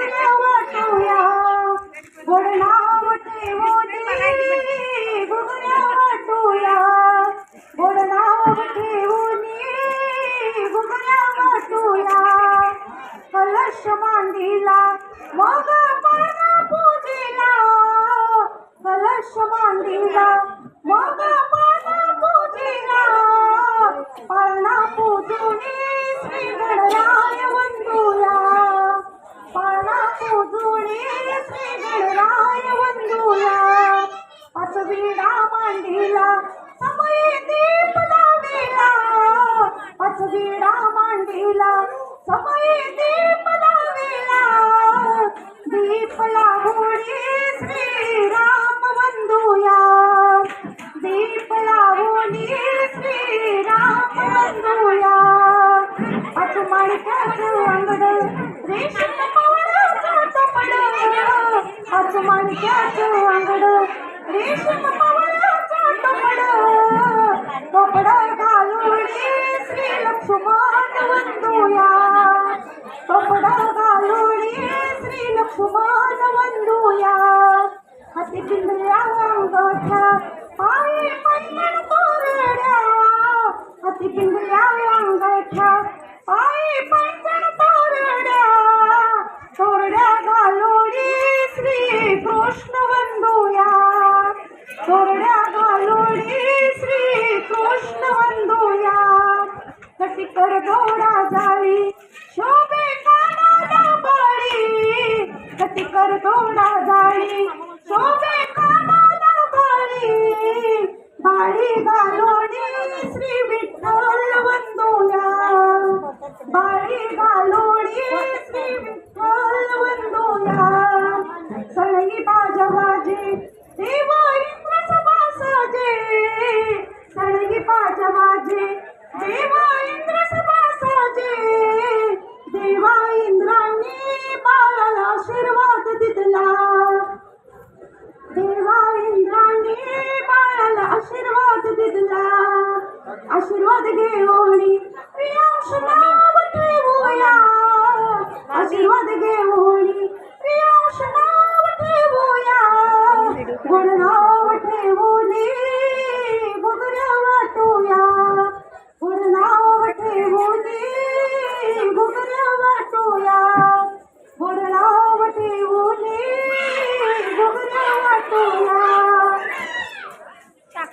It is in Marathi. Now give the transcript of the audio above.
घुगऱ्या वाटूया गोड नाव ठेवू घुगऱ्या वाटूया गोड नाव घुगऱ्या वाटूया कलश मांडीला मग पाना कलश मांडीला मग पाना पूजेला पाळणा श्री लक्ष्मण वंदूया. हाती पिंजऱ्या अंगठ्या. पायी हाती पिंजऱ्या अंगठ्या पायी पंधन तोरड्या तोरड्या घालोडी श्री कृष्ण वंदूया तोरड्या घालोडी श्री कृष्ण वंदूया कशी कर दोडा जाळी शोभे कानाला बाळी. कशी कर दोडा जाळी Three